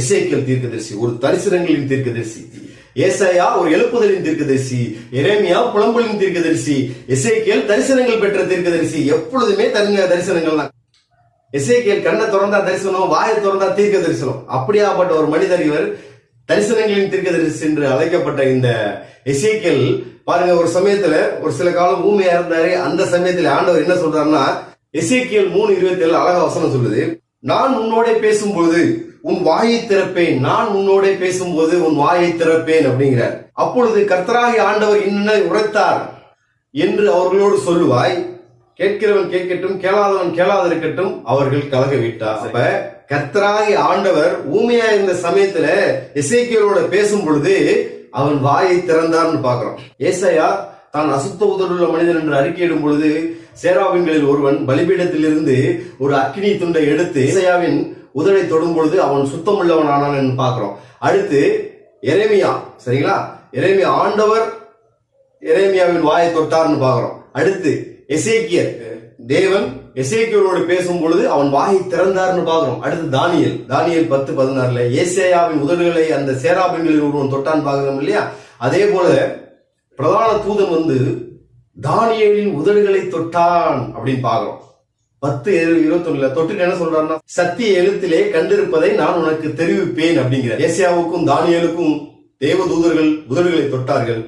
எசேக்கியல் தீர்க்கதரிசி ஒரு தரிசனங்களின் தீர்க்கதரிசி. ஏசையா ஒரு எழுப்புதலின் தீர்க்கதரிசி. எரேமியா புலம்பலின் தீர்க்கதரிசி. எசேக்கியல் தரிசனங்கள் பெற்ற தீர்க்கதரிசி. எப்பொழுதுமே தரிங்க தரிசனங்கள் தான். எசேக்கியல் கண்ணை திறந்தா தரிசனம் வாயை திறந்தா தீர்க்க தரிசனம் அப்படியாப்பட்ட ஒரு மனிதர் இவர். தரிசனங்களின் தீர்க்கதரிசி என்று அழைக்கப்பட்ட இந்த எசேக்கியல் பாருங்க ஒரு சமயத்துல ஒரு சில காலம் ஊமையா இருந்தாரு அந்த சமயத்துல ஆண்டவர் என்ன சொல்றாருன்னா எசேக்கியல் மூணு இருபத்தி ஏழு அழகா வசனம் சொல்லுது. நான் உன்னோட பேசும்போது உன் வாயை திறப்பேன் நான் உன்னோட பேசும்போது உன் வாயை திறப்பேன் அப்படிங்கிறார். அப்பொழுது கர்த்தராகி ஆண்டவர் இன்ன உரைத்தார் என்று அவர்களோடு சொல்லுவாய் கேட்கிறவன் கேட்கட்டும் கேளாதவன் கேளாதிருக்கட்டும் அவர்கள் கலக விட்டார் அப்ப கர்த்தராகி ஆண்டவர் ஊமையா இருந்த சமயத்துல எசேக்கியலோட பேசும் பொழுது அவன் வாயை திறந்தான்னு பாக்குறோம் ஏசையா தான் அசுத்த உதடுள்ள மனிதன் என்று அறிக்கையிடும் பொழுது சேராவின்களில் ஒருவன் பலிபீடத்திலிருந்து ஒரு அக்கினி துண்டை எடுத்து இசையாவின் உதனை தொடும் பொழுது அவன் சுத்தமுள்ளவன் ஆனான் பார்க்குறோம். அடுத்து எரேமியா. சரிங்களா? எரேமியா ஆண்டவர் எரேமியாவின் வாயை தொட்டார்னு பார்க்குறோம். அடுத்து எசேக்கியர் தேவன் எசேக்கியலோடு பேசும் பொழுது அவன் வாயை திறந்தார்னு பார்க்கிறோம். அடுத்து தானியல். தானியல் பத்து பதினாறுல ஏசேயாவின் உதடுகளை அந்த சேராபின்களில் ஒருவன் தொட்டான் பார்க்கிறோம் இல்லையா? அதே போல பிரதான தூதன் வந்து தானியலின் உதடுகளை தொட்டான் அப்படின்னு பார்க்கிறோம். பத்து இருபத்தி ஒண்ணுல தொட்டுட்டு என்ன சொல்றாருன்னா சத்திய எழுத்திலே கண்டிருப்பதை நான் உனக்கு தெரிவிப்பேன் அப்படிங்கிற ஏசியாவுக்கும் தானியலுக்கும் தேவ தூதர்கள் உதடுகளை தொட்டார்கள்.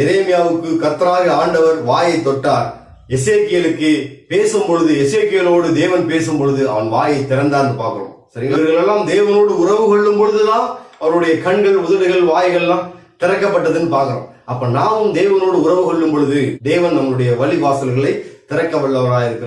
எரேமியாவுக்கு கர்த்தராக ஆண்டவர் வாயை தொட்டார். எசேக்கியலுக்கு பேசும் பொழுது எசேக்கியலோடு தேவன் பேசும் பொழுது அவன் வாயை திறந்தான்னு பார்க்கிறோம். சரிங்களா இவர்களெல்லாம் தேவனோடு உறவு கொள்ளும் பொழுதுதான் அவருடைய கண்கள் உதடுகள் வாய்கள்லாம் திறக்கப்பட்டதுன்னு பார்க்கிறோம். அப்ப நாமும் தேவனோடு உறவு கொள்ளும் பொழுது தேவன் நம்மளுடைய வழிவாசல்களை திறக்க வல்லவராக இருக்கிறார்